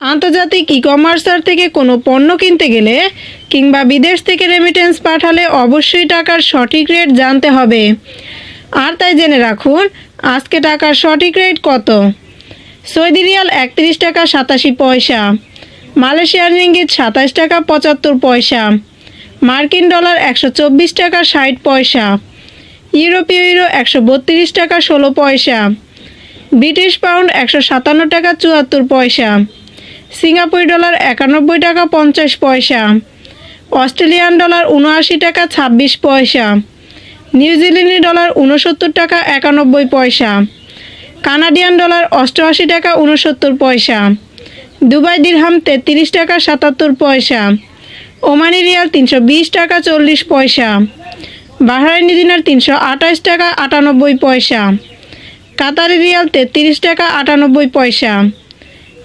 আন্তর্জাতিক ই কমার্সার থেকে কোনো পণ্য কিনতে গেলে কিংবা বিদেশ থেকে রেমিটেন্স পাঠালে অবশ্যই টাকার সঠিক রেট জানতে হবে। আর তাই জেনে রাখুন, আজকে টাকার সঠিক রেট কত? সৌদি রিয়াল একত্রিশ টাকা সাতাশি পয়সা, মালয়েশিয়ার রিঙ্গিত সাতাশ টাকা পঁচাত্তর পয়সা, মার্কিন ডলার একশো চব্বিশ টাকা ষাট পয়সা, ইউরোপীয় ইউরো একশো বত্রিশ টাকা ষোলো পয়সা, ব্রিটিশ পাউন্ড একশো সাতান্ন টাকা চুয়াত্তর পয়সা সিঙ্গাপুরি ডলার একানব্বই টাকা পঞ্চাশ পয়সা, অস্ট্রেলিয়ান ডলার উনআশি টাকা ছাব্বিশ পয়সা নিউজিল্যান্ডি ডলার উনসত্তর টাকা একানব্বই পয়সা, কানাডিয়ান ডলার অষ্টআশি টাকা উনসত্তর পয়সা, দুবাই দিরহাম তেত্রিশ টাকা সাতাত্তর পয়সা, ওমানি রিয়াল তিনশো বিশ টাকা চল্লিশ পয়সা, বাহরাইনি দিনার তিনশো আঠাশ টাকা আটানব্বই পয়সা, কাতারি রিয়াল তেত্রিশ টাকা আটানব্বই পয়সা